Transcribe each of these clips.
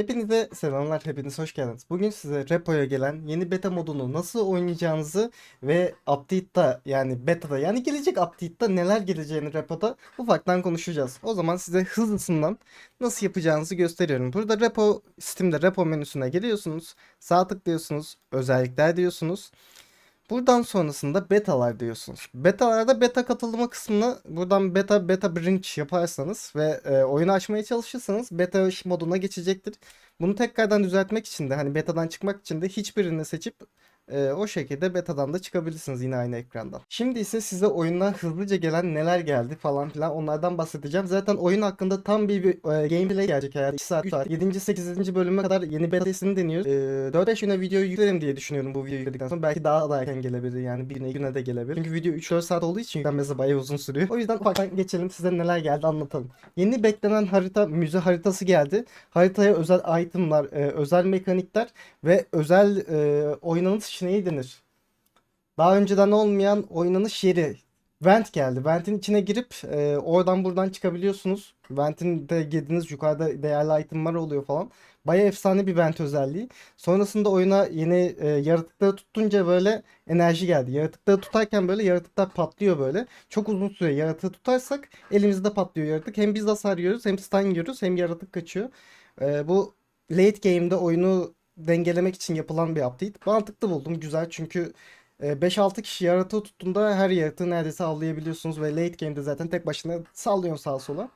Hepinize selamlar, hepiniz hoş geldiniz. Bugün size Repo'ya gelen yeni beta modunu nasıl oynayacağınızı ve update'da yani beta'da yani gelecek update'da neler geleceğini Repo'da ufaktan konuşacağız. O zaman size hızlısından nasıl yapacağınızı gösteriyorum. Burada Repo, Steam'de Repo menüsüne geliyorsunuz. Sağ tıklıyorsunuz, özellikler diyorsunuz. Buradan sonrasında betalar diyorsunuz. Betalarda beta katılımı kısmını buradan beta beta bridge yaparsanız ve e, oyunu açmaya çalışırsanız beta moduna geçecektir. Bunu tekrardan düzeltmek için de hani betadan çıkmak için de hiçbirini seçip e, o şekilde betadan da çıkabilirsiniz yine aynı ekrandan. Şimdi ise size oyundan hızlıca gelen neler geldi falan filan onlardan bahsedeceğim. Zaten oyun hakkında tam bir, bir e, gameplay gelecek eğer 2 saat, 3 saat 7. 8. bölüme kadar yeni betasını deniyoruz. E, 4-5 güne video yüklerim diye düşünüyorum bu videoyu yükledikten sonra. Belki daha da erken gelebilir yani bir güne, güne de gelebilir. Çünkü video 3-4 saat olduğu için yüklenmesi bayağı uzun sürüyor. O yüzden ufaktan geçelim size neler geldi anlatalım. Yeni beklenen harita müze haritası geldi. Haritaya özel itemlar, e, özel mekanikler ve özel e, oynanış neyi denir? Daha önceden olmayan oynanış yeri. Vent geldi. Vent'in içine girip e, oradan buradan çıkabiliyorsunuz. Vent'in de girdiniz yukarıda değerli itemler oluyor falan. Baya efsane bir vent özelliği. Sonrasında oyuna yeni e, yaratıkları tutunca böyle enerji geldi. Yaratıkları tutarken böyle yaratıklar patlıyor böyle. Çok uzun süre yaratığı tutarsak elimizde patlıyor yaratık. Hem biz hasar yiyoruz hem stun yiyoruz hem yaratık kaçıyor. E, bu late game'de oyunu dengelemek için yapılan bir update. Mantıklı buldum. Güzel çünkü e, 5-6 kişi yaratığı tuttuğunda her yaratığı neredeyse avlayabiliyorsunuz ve late game'de zaten tek başına sallıyorsun sağa sola.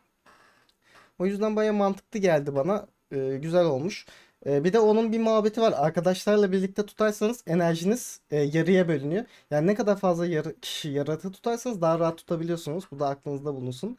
O yüzden baya mantıklı geldi bana. E, güzel olmuş. E, bir de onun bir muhabbeti var. Arkadaşlarla birlikte tutarsanız enerjiniz e, yarıya bölünüyor. Yani ne kadar fazla yarı, kişi yaratığı tutarsanız daha rahat tutabiliyorsunuz. Bu da aklınızda bulunsun.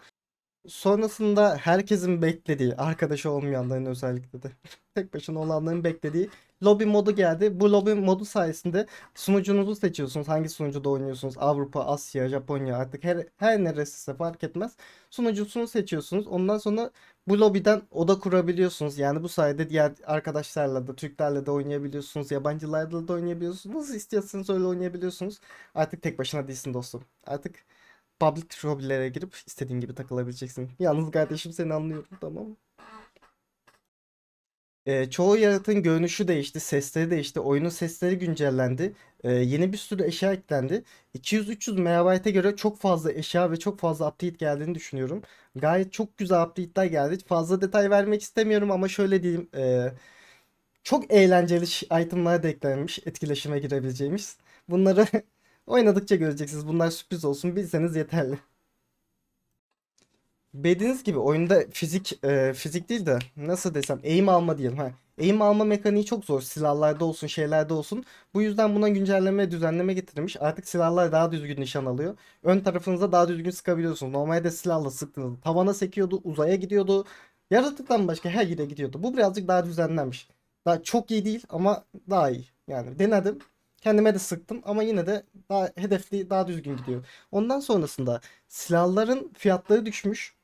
Sonrasında herkesin beklediği, arkadaşı olmayanların özellikle de tek başına olanların beklediği lobi modu geldi. Bu lobi modu sayesinde sunucunuzu seçiyorsunuz. Hangi sunucuda oynuyorsunuz? Avrupa, Asya, Japonya artık her, her neresiyse fark etmez. Sunucusunu seçiyorsunuz. Ondan sonra bu lobiden oda kurabiliyorsunuz. Yani bu sayede diğer arkadaşlarla da, Türklerle de oynayabiliyorsunuz. Yabancılarla da oynayabiliyorsunuz. Nasıl istiyorsanız öyle oynayabiliyorsunuz. Artık tek başına değilsin dostum. Artık public lobilere girip istediğin gibi takılabileceksin. Yalnız kardeşim seni anlıyorum tamam? Ee, çoğu yaratığın görünüşü değişti, sesleri değişti, oyunun sesleri güncellendi. Ee, yeni bir sürü eşya eklendi. 200-300 MB'e göre çok fazla eşya ve çok fazla update geldiğini düşünüyorum. Gayet çok güzel update'ler geldi. Fazla detay vermek istemiyorum ama şöyle diyeyim. ee, çok eğlenceli itemlar da eklenmiş, etkileşime girebileceğimiz. Bunları oynadıkça göreceksiniz. Bunlar sürpriz olsun, bilseniz yeterli. Dediğiniz gibi oyunda fizik e, fizik değil de nasıl desem eğim alma diyelim ha. Eğim alma mekaniği çok zor. Silahlarda olsun, şeylerde olsun. Bu yüzden buna güncelleme, düzenleme getirilmiş. Artık silahlar daha düzgün nişan alıyor. Ön tarafınıza daha düzgün sıkabiliyorsunuz. Normalde silahla sıktığınız tavana sekiyordu, uzaya gidiyordu. Yaratıktan başka her yere gidiyordu. Bu birazcık daha düzenlenmiş. Daha çok iyi değil ama daha iyi. Yani denedim. Kendime de sıktım ama yine de daha hedefli, daha düzgün gidiyor. Ondan sonrasında silahların fiyatları düşmüş.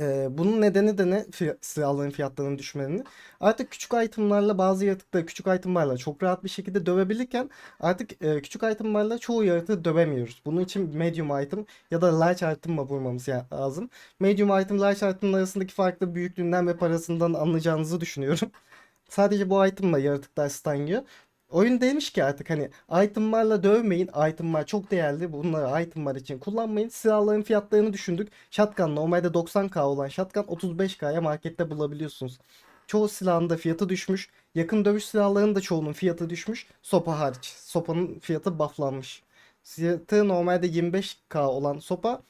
Ee, bunun nedeni de ne Fiy- silahların fiyatlarının düşmelerinin. Artık küçük itemlarla bazı yaratıkları küçük itemlarla çok rahat bir şekilde dövebilirken artık e, küçük itemlarla çoğu yaratığı dövemiyoruz. Bunun için medium item ya da large item'la vurmamız lazım. Medium item large item arasındaki farklı büyüklüğünden ve parasından anlayacağınızı düşünüyorum. Sadece bu item'la yaratıklar stun yiyor. Oyun demiş ki artık hani itemlarla dövmeyin. Itemlar çok değerli. Bunları itemlar için kullanmayın. Silahların fiyatlarını düşündük. Shotgun normalde 90k olan shotgun 35k'ya markette bulabiliyorsunuz. Çoğu silahın da fiyatı düşmüş. Yakın dövüş silahlarının da çoğunun fiyatı düşmüş. Sopa hariç. Sopanın fiyatı bufflanmış. Fiyatı normalde 25k olan sopa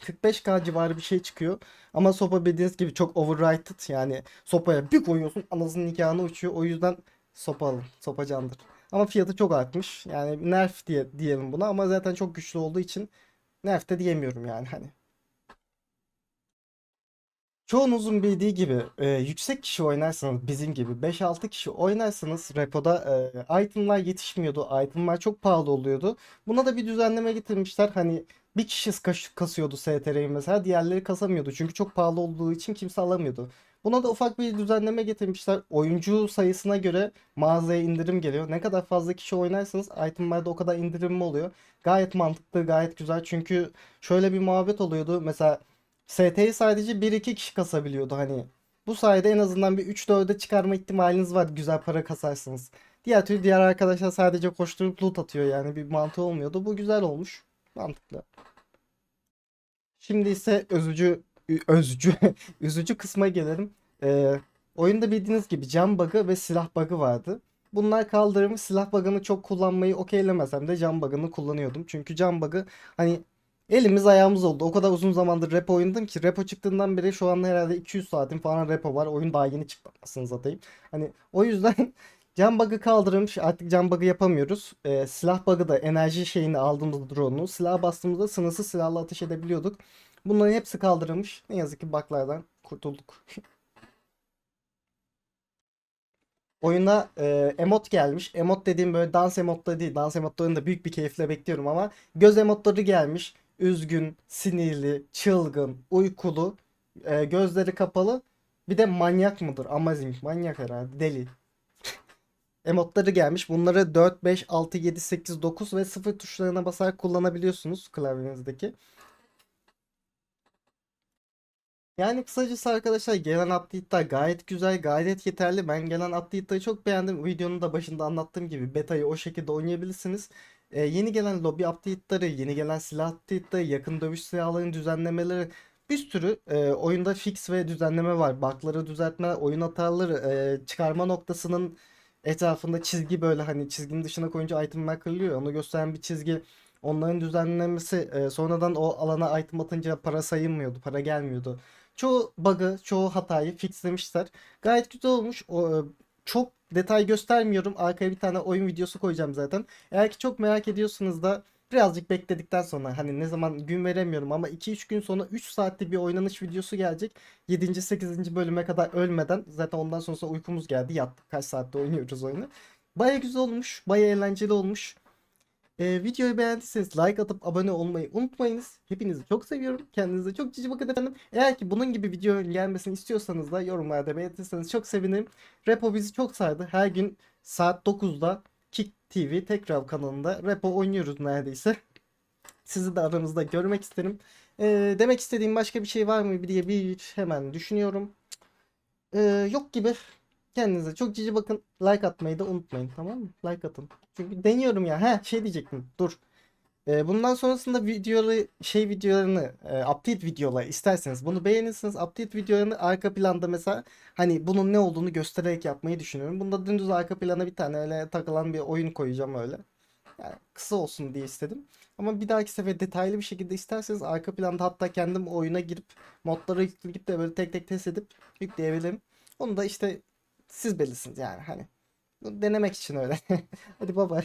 45k civarı bir şey çıkıyor. Ama sopa bildiğiniz gibi çok overrated. Yani sopaya bir koyuyorsun anasının nikahını uçuyor. O yüzden sopa alın. Sopa candır. Ama fiyatı çok artmış. Yani nerf diye diyelim buna ama zaten çok güçlü olduğu için nerf de diyemiyorum yani hani. Çoğunuzun bildiği gibi e, yüksek kişi oynarsanız bizim gibi 5-6 kişi oynarsanız repoda e, itemlar yetişmiyordu. Itemlar çok pahalı oluyordu. Buna da bir düzenleme getirmişler. Hani bir kişi kas- kasıyordu STR'yi mesela diğerleri kasamıyordu. Çünkü çok pahalı olduğu için kimse alamıyordu. Buna da ufak bir düzenleme getirmişler. Oyuncu sayısına göre mağazaya indirim geliyor. Ne kadar fazla kişi oynarsanız itemlarda o kadar indirim oluyor. Gayet mantıklı, gayet güzel. Çünkü şöyle bir muhabbet oluyordu. Mesela ST'yi sadece 1-2 kişi kasabiliyordu hani. Bu sayede en azından bir 3-4'e çıkarma ihtimaliniz var güzel para kasarsanız. Diğer türlü diğer arkadaşlar sadece koşturup loot atıyor yani bir mantığı olmuyordu. Bu güzel olmuş. Mantıklı. Şimdi ise özücü ü- özücü üzücü kısma gelelim. Ee, oyunda bildiğiniz gibi cam bug'ı ve silah bug'ı vardı. Bunlar kaldırılmış silah bug'ını çok kullanmayı okeylemesem de cam bug'ını kullanıyordum. Çünkü cam bug'ı hani elimiz ayağımız oldu. O kadar uzun zamandır repo oynadım ki repo çıktığından beri şu an herhalde 200 saatim falan repo var. Oyun daha yeni çıktı aslında satayım. Hani o yüzden Cam bug'ı kaldırılmış. Artık cam bug'ı yapamıyoruz. Ee, silah bug'ı da enerji şeyini aldığımız drone'u silah bastığımızda sınırsız silahla ateş edebiliyorduk. Bunların hepsi kaldırılmış. Ne yazık ki bug'lardan kurtulduk. Oyuna e, emot gelmiş. Emot dediğim böyle dans emotları değil. Dans emotlarını da büyük bir keyifle bekliyorum ama göz emotları gelmiş. Üzgün, sinirli, çılgın, uykulu, e, gözleri kapalı. Bir de manyak mıdır? Amazing. Manyak herhalde. Deli. Emotları gelmiş. Bunları 4, 5, 6, 7, 8, 9 ve 0 tuşlarına basarak kullanabiliyorsunuz klavyenizdeki. Yani kısacası arkadaşlar gelen update'ler gayet güzel, gayet yeterli. Ben gelen update'ları çok beğendim. Videonun da başında anlattığım gibi beta'yı o şekilde oynayabilirsiniz. Ee, yeni gelen lobby update'ları, yeni gelen silah update'ları, yakın dövüş silahlarının düzenlemeleri bir sürü e, oyunda fix ve düzenleme var. Bug'ları düzeltme, oyun hataları, e, çıkarma noktasının etrafında çizgi böyle hani çizginin dışına koyunca itemler kırılıyor. Onu gösteren bir çizgi. Onların düzenlenmesi e, sonradan o alana item atınca para sayılmıyordu, para gelmiyordu. Çoğu bug'ı, çoğu hatayı fixlemişler. Gayet güzel olmuş. O, e, çok detay göstermiyorum. Arkaya bir tane oyun videosu koyacağım zaten. Eğer ki çok merak ediyorsanız da birazcık bekledikten sonra hani ne zaman gün veremiyorum ama 2-3 gün sonra 3 saatte bir oynanış videosu gelecek. 7. 8. bölüme kadar ölmeden zaten ondan sonra uykumuz geldi. Yattık. Kaç saatte oynuyoruz oyunu. Baya güzel olmuş. Baya eğlenceli olmuş. Ee, videoyu beğendiyseniz like atıp abone olmayı unutmayınız. Hepinizi çok seviyorum. Kendinize çok cici bakın efendim. Eğer ki bunun gibi video gelmesini istiyorsanız da yorumlarda belirtirseniz çok sevinirim. Repo bizi çok sardı. Her gün saat 9'da Kick TV tekrar kanalında Repo oynuyoruz neredeyse. Sizi de aramızda görmek isterim. Ee, demek istediğim başka bir şey var mı diye bir hemen düşünüyorum. Ee, yok gibi. Kendinize çok cici bakın. Like atmayı da unutmayın tamam mı? Like atın. Çünkü deniyorum ya. He şey diyecektim. Dur. Ee, bundan sonrasında videoları şey videolarını e, update videoları isterseniz bunu beğenirsiniz. Update videolarını arka planda mesela hani bunun ne olduğunu göstererek yapmayı düşünüyorum. Bunda dümdüz arka plana bir tane öyle takılan bir oyun koyacağım öyle. Yani kısa olsun diye istedim. Ama bir dahaki sefer detaylı bir şekilde isterseniz arka planda hatta kendim oyuna girip modları yükleyip de böyle tek tek test edip yükleyebilirim. Onu da işte siz bilirsiniz yani hani. Denemek için öyle. Hadi baba.